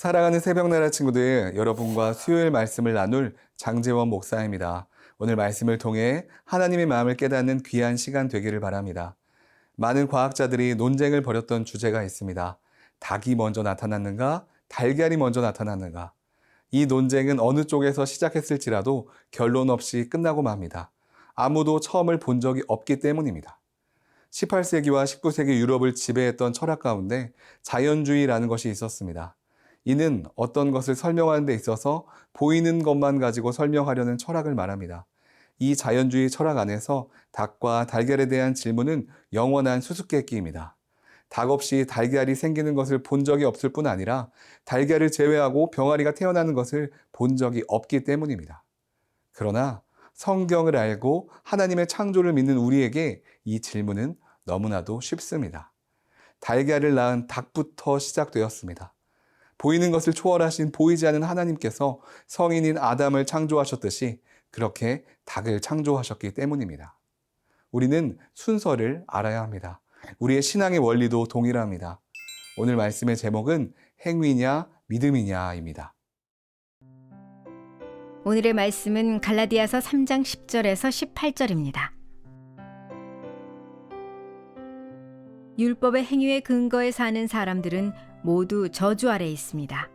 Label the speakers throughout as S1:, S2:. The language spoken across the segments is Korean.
S1: 사랑하는 새벽나라 친구들, 여러분과 수요일 말씀을 나눌 장재원 목사입니다. 오늘 말씀을 통해 하나님의 마음을 깨닫는 귀한 시간 되기를 바랍니다. 많은 과학자들이 논쟁을 벌였던 주제가 있습니다. 닭이 먼저 나타났는가, 달걀이 먼저 나타났는가. 이 논쟁은 어느 쪽에서 시작했을지라도 결론 없이 끝나고 맙니다. 아무도 처음을 본 적이 없기 때문입니다. 18세기와 19세기 유럽을 지배했던 철학 가운데 자연주의라는 것이 있었습니다. 이는 어떤 것을 설명하는 데 있어서 보이는 것만 가지고 설명하려는 철학을 말합니다. 이 자연주의 철학 안에서 닭과 달걀에 대한 질문은 영원한 수수께끼입니다. 닭 없이 달걀이 생기는 것을 본 적이 없을 뿐 아니라 달걀을 제외하고 병아리가 태어나는 것을 본 적이 없기 때문입니다. 그러나 성경을 알고 하나님의 창조를 믿는 우리에게 이 질문은 너무나도 쉽습니다. 달걀을 낳은 닭부터 시작되었습니다. 보이는 것을 초월하신 보이지 않는 하나님께서 성인인 아담을 창조하셨듯이 그렇게 닭을 창조하셨기 때문입니다. 우리는 순서를 알아야 합니다. 우리의 신앙의 원리도 동일합니다. 오늘 말씀의 제목은 행위냐 믿음이냐입니다.
S2: 오늘의 말씀은 갈라디아서 3장 10절에서 18절입니다. 율법의 행위의 근거에 사는 사람들은 모두 저주 아래 있습니다.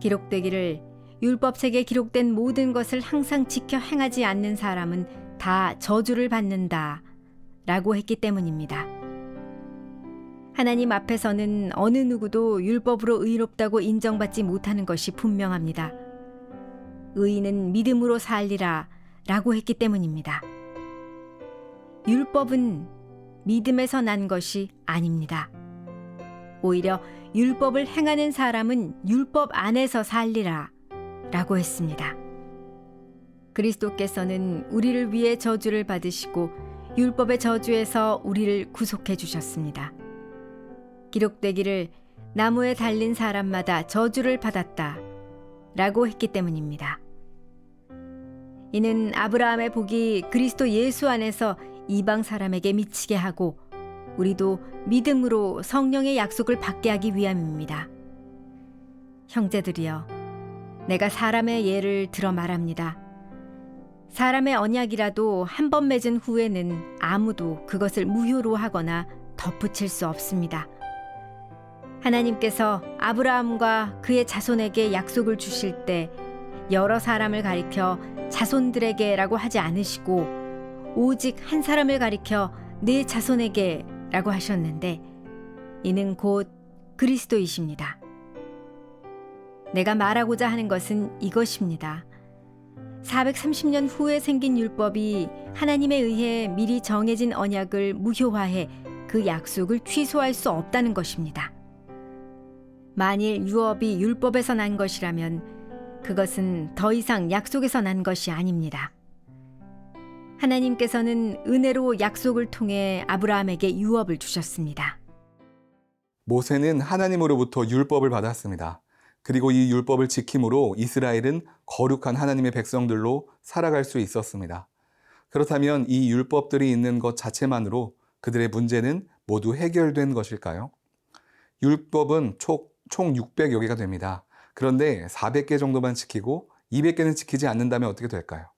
S2: 기록되기를 율법책에 기록된 모든 것을 항상 지켜 행하지 않는 사람은 다 저주를 받는다. 라고 했기 때문입니다. 하나님 앞에서는 어느 누구도 율법으로 의롭다고 인정받지 못하는 것이 분명합니다. 의인은 믿음으로 살리라 라고 했기 때문입니다. 율법은 믿음에서 난 것이 아닙니다. 오히려 율법을 행하는 사람은 율법 안에서 살리라 라고 했습니다. 그리스도께서는 우리를 위해 저주를 받으시고 율법의 저주에서 우리를 구속해 주셨습니다. 기록되기를 나무에 달린 사람마다 저주를 받았다 라고 했기 때문입니다. 이는 아브라함의 복이 그리스도 예수 안에서 이방 사람에게 미치게 하고 우리도 믿음으로 성령의 약속을 받게 하기 위함입니다. 형제들이여, 내가 사람의 예를 들어 말합니다. 사람의 언약이라도 한 번 맺은 후에는 아무도 그것을 무효로 하거나 덧붙일 수 없습니다. 하나님께서 아브라함과 그의 자손에게 약속을 주실 때 여러 사람을 가리켜 자손들에게라고 하지 않으시고 오직 한 사람을 가리켜 내 자손에게 라고 하셨는데 이는 곧 그리스도이십니다. 내가 말하고자 하는 것은 이것입니다. 430년 후에 생긴 율법이 하나님에 의해 미리 정해진 언약을 무효화해 그 약속을 취소할 수 없다는 것입니다. 만일 유업이 율법에서 난 것이라면 그것은 더 이상 약속에서 난 것이 아닙니다. 하나님께서는 은혜로 약속을 통해 아브라함에게 유업을 주셨습니다.
S1: 모세는 하나님으로부터 율법을 받았습니다. 그리고 이 율법을 지킴으로 이스라엘은 거룩한 하나님의 백성들로 살아갈 수 있었습니다. 그렇다면 이 율법들이 있는 것 자체만으로 그들의 문제는 모두 해결된 것일까요? 율법은 총, 총 600여 개가 됩니다. 그런데 400개 정도만 지키고 200개는 지키지 않는다면 어떻게 될까요?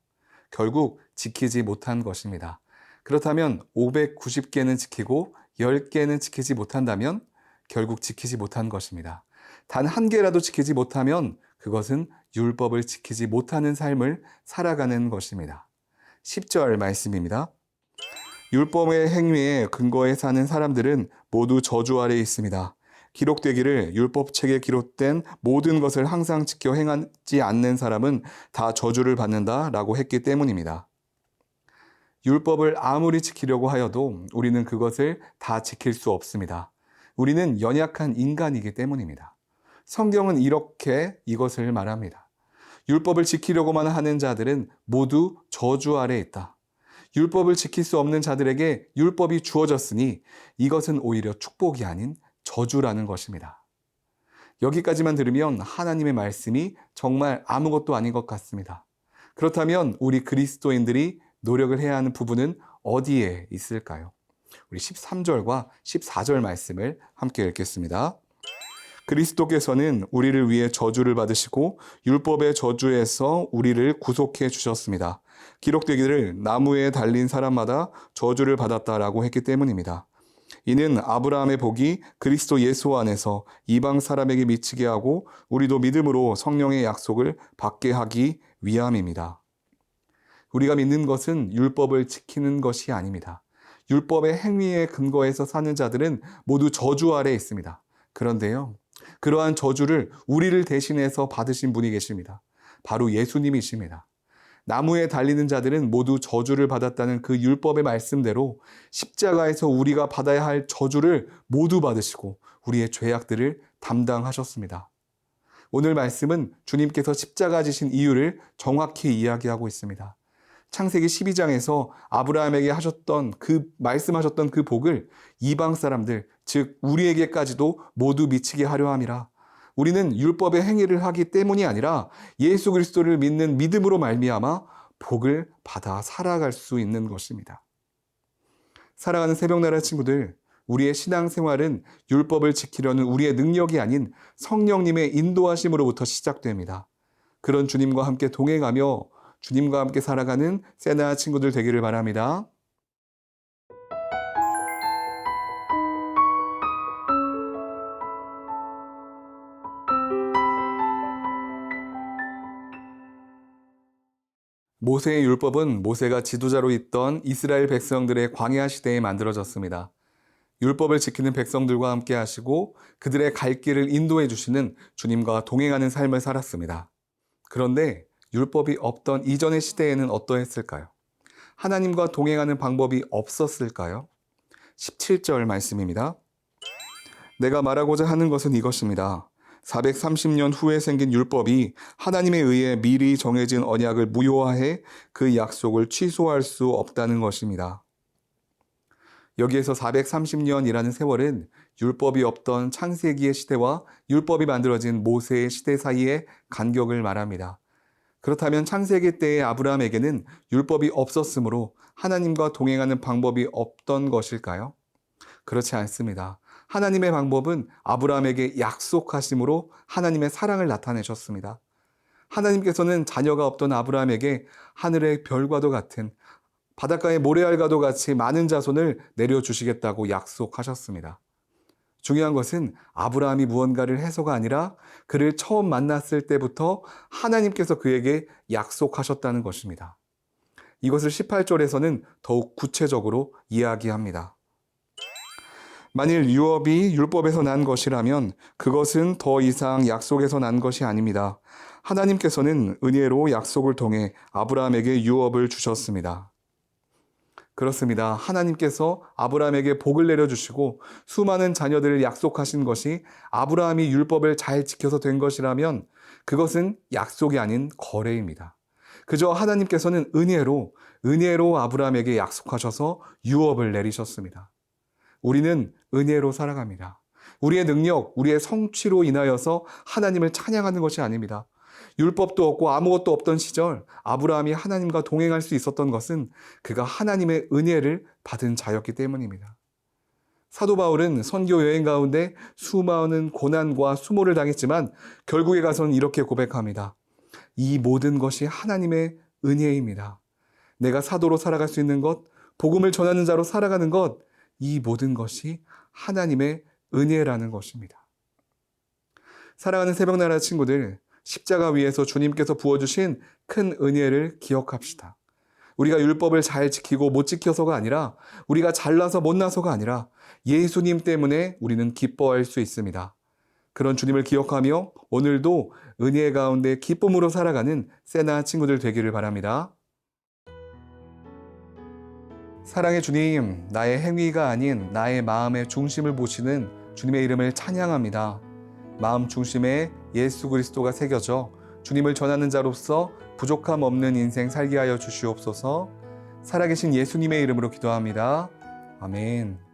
S1: 결국 지키지 못한 것입니다. 그렇다면 590개는 지키고 10개는 지키지 못한다면 결국 지키지 못한 것입니다. 단 한 개라도 지키지 못하면 그것은 율법을 지키지 못하는 삶을 살아가는 것입니다. 10절 말씀입니다. 율법의 행위에 근거해 사는 사람들은 모두 저주 아래 있습니다. 기록되기를 율법책에 기록된 모든 것을 항상 지켜 행하지 않는 사람은 다 저주를 받는다 라고 했기 때문입니다. 율법을 아무리 지키려고 하여도 우리는 그것을 다 지킬 수 없습니다. 우리는 연약한 인간이기 때문입니다. 성경은 이렇게 이것을 말합니다. 율법을 지키려고만 하는 자들은 모두 저주 아래 있다. 율법을 지킬 수 없는 자들에게 율법이 주어졌으니 이것은 오히려 축복이 아닌 저주라는 것입니다. 여기까지만 들으면 하나님의 말씀이 정말 아무것도 아닌 것 같습니다. 그렇다면 우리 그리스도인들이 노력을 해야 하는 부분은 어디에 있을까요? 우리 13절과 14절 말씀을 함께 읽겠습니다. 그리스도께서는 우리를 위해 저주를 받으시고 율법의 저주에서 우리를 구속해 주셨습니다. 기록되기를 나무에 달린 사람마다 저주를 받았다라고 했기 때문입니다. 이는 아브라함의 복이 그리스도 예수 안에서 이방 사람에게 미치게 하고 우리도 믿음으로 성령의 약속을 받게 하기 위함입니다. 우리가 믿는 것은 율법을 지키는 것이 아닙니다. 율법의 행위에 근거해서 사는 자들은 모두 저주 아래 있습니다. 그런데요, 그러한 저주를 우리를 대신해서 받으신 분이 계십니다. 바로 예수님이십니다. 나무에 달리는 자들은 모두 저주를 받았다는 그 율법의 말씀대로 십자가에서 우리가 받아야 할 저주를 모두 받으시고 우리의 죄악들을 담당하셨습니다. 오늘 말씀은 주님께서 십자가 지신 이유를 정확히 이야기하고 있습니다. 창세기 12장에서 아브라함에게 하셨던 그 말씀하셨던 그 복을 이방 사람들 즉 우리에게까지도 모두 미치게 하려 함이라. 우리는 율법의 행위를 하기 때문이 아니라 예수 그리스도를 믿는 믿음으로 말미암아 복을 받아 살아갈 수 있는 것입니다. 살아가는 새벽나라 친구들, 우리의 신앙 생활은 율법을 지키려는 우리의 능력이 아닌 성령님의 인도하심으로부터 시작됩니다. 그런 주님과 함께 동행하며 주님과 함께 살아가는 세나 친구들 되기를 바랍니다. 모세의 율법은 모세가 지도자로 있던 이스라엘 백성들의 광야 시대에 만들어졌습니다. 율법을 지키는 백성들과 함께 하시고 그들의 갈 길을 인도해 주시는 주님과 동행하는 삶을 살았습니다. 그런데 율법이 없던 이전의 시대에는 어떠했을까요? 하나님과 동행하는 방법이 없었을까요? 17절 말씀입니다. 내가 말하고자 하는 것은 이것입니다. 430년 후에 생긴 율법이 하나님에 의해 미리 정해진 언약을 무효화해 그 약속을 취소할 수 없다는 것입니다. 여기에서 430년이라는 세월은 율법이 없던 창세기의 시대와 율법이 만들어진 모세의 시대 사이의 간격을 말합니다. 그렇다면 창세기 때의 아브라함에게는 율법이 없었으므로 하나님과 동행하는 방법이 없던 것일까요? 그렇지 않습니다. 하나님의 방법은 아브라함에게 약속하심으로 하나님의 사랑을 나타내셨습니다. 하나님께서는 자녀가 없던 아브라함에게 하늘의 별과도 같은 바닷가의 모래알과도 같이 많은 자손을 내려주시겠다고 약속하셨습니다. 중요한 것은 아브라함이 무언가를 해서가 아니라 그를 처음 만났을 때부터 하나님께서 그에게 약속하셨다는 것입니다. 이것을 18절에서는 더욱 구체적으로 이야기합니다. 만일 유업이 율법에서 난 것이라면 그것은 더 이상 약속에서 난 것이 아닙니다. 하나님께서는 은혜로 약속을 통해 아브라함에게 유업을 주셨습니다. 그렇습니다. 하나님께서 아브라함에게 복을 내려주시고 수많은 자녀들을 약속하신 것이 아브라함이 율법을 잘 지켜서 된 것이라면 그것은 약속이 아닌 거래입니다. 그저 하나님께서는 은혜로, 은혜로 아브라함에게 약속하셔서 유업을 내리셨습니다. 우리는 은혜로 살아갑니다. 우리의 능력, 우리의 성취로 인하여서 하나님을 찬양하는 것이 아닙니다. 율법도 없고 아무것도 없던 시절 아브라함이 하나님과 동행할 수 있었던 것은 그가 하나님의 은혜를 받은 자였기 때문입니다. 사도 바울은 선교 여행 가운데 수많은 고난과 수모를 당했지만 결국에 가서는 이렇게 고백합니다. 이 모든 것이 하나님의 은혜입니다. 내가 사도로 살아갈 수 있는 것, 복음을 전하는 자로 살아가는 것, 이 모든 것이 하나님의 은혜라는 것입니다. 사랑하는 새벽나라 친구들, 십자가 위에서 주님께서 부어주신 큰 은혜를 기억합시다. 우리가 율법을 잘 지키고 못 지켜서가 아니라 우리가 잘나서 못나서가 아니라 예수님 때문에 우리는 기뻐할 수 있습니다. 그런 주님을 기억하며 오늘도 은혜 가운데 기쁨으로 살아가는 세나 친구들 되기를 바랍니다. 사랑의 주님, 나의 행위가 아닌 나의 마음의 중심을 보시는 주님의 이름을 찬양합니다. 마음 중심에 예수 그리스도가 새겨져 주님을 전하는 자로서 부족함 없는 인생 살게 하여 주시옵소서 살아계신 예수님의 이름으로 기도합니다. 아멘.